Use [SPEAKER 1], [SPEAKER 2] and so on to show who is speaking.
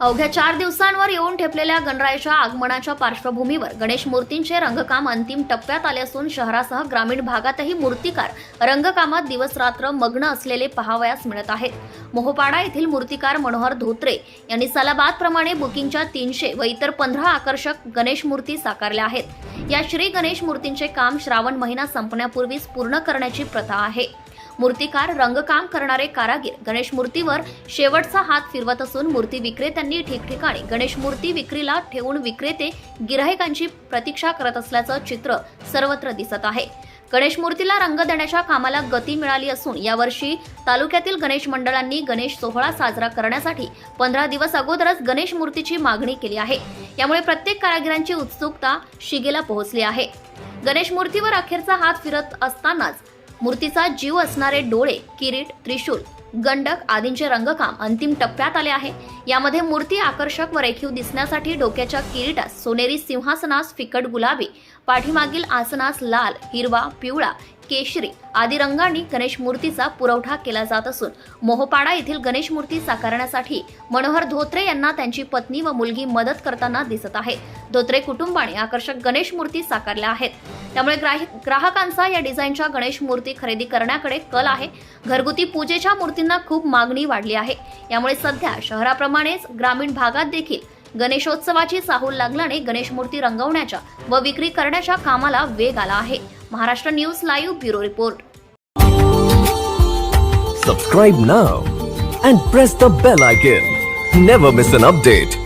[SPEAKER 1] अवघ्या चार दिवसांवर येऊन ठेपलेल्या गणरायाच्या आगमनाच्या पार्श्वभूमीवर गणेश मूर्तींचे रंगकाम अंतिम टप्प्यात आले असून शहरासह ग्रामीण भागातही मूर्तिकार रंगकामात दिवसरात्र मग्न असलेले पहावयास मिळत आहेत. मोहपाडा येथील मूर्तिकार मनोहर धोत्रे यांनी सलाबादप्रमाणे बुकिंगच्या तीनशे व इतर पंधरा आकर्षक गणेश मूर्ती साकारल्या आहेत. या श्री गणेश मूर्तींचे काम श्रावण महिना संपण्यापूर्वीच पूर्ण करण्याची प्रथा आहे. मूर्तिकार रंगकाम करणारे कारागीर. गणेश मूर्तीवर शेवटचा हात फिरवत असून मूर्ती विक्रेत्यांनी ठिकठिकाणी गणेश मूर्ती विक्रीला ठेवून विक्रेते गिराहिकांची प्रतीक्षा करत असल्याचं चित्र सर्वत्र दिसत आहे. गणेश मूर्तीला रंग देण्याच्या कामाला गती मिळाली असून यावर्षी तालुक्यातील गणेश मंडळांनी गणेश सोहळा साजरा करण्यासाठी पंधरा दिवस अगोदरच गणेश मूर्तीची मागणी केली आहे. यामुळे प्रत्येक कारागिरांची उत्सुकता शिगेला पोहोचली आहे. गणेश मूर्तीवर अखेरचा हात फिरत असतानाच मूर्तीचा जीव असणारे डोळे किरीट त्रिशूल गंडक आदींचे रंगकाम अंतिम टप्प्यात आले आहे. यामध्ये मूर्ती आकर्षक व रेखीव दिसण्यासाठी डोक्याच्या किरीटास सोनेरी सिंहासनास फिकट गुलाबी पाठीमागील आसनास लाल हिरवा पिवळा केशरी आदी रंगांनी गणेश मूर्तीचा पुरवठा केला जात असून मोहपाडा येथील गणेश मूर्ती साकारण्यासाठी मनोहर धोत्रे यांना त्यांची पत्नी व मुलगी मदत करताना दिसत आहे. धोत्रे कुटुंबाने आकर्षक गणेश मूर्ती साकारल्या आहेत. त्यामुळे ग्राहकांचा या डिझाईनच्या गणेश मूर्ती खरेदी करण्याकडे कल आहे. घरगुती पूजेच्या मूर्तींना खूप मागणी वाढली आहे. यामुळे सध्या शहराप्रमाणेच ग्रामीण भागात देखील गणेशोत्सवाची चाहूल लागल्याने गणेश मूर्ती रंगवण्याच्या व विक्री करण्याच्या कामाला वेग आला आहे. Maharashtra news live bureau report.
[SPEAKER 2] Subscribe now and press the bell icon never miss an update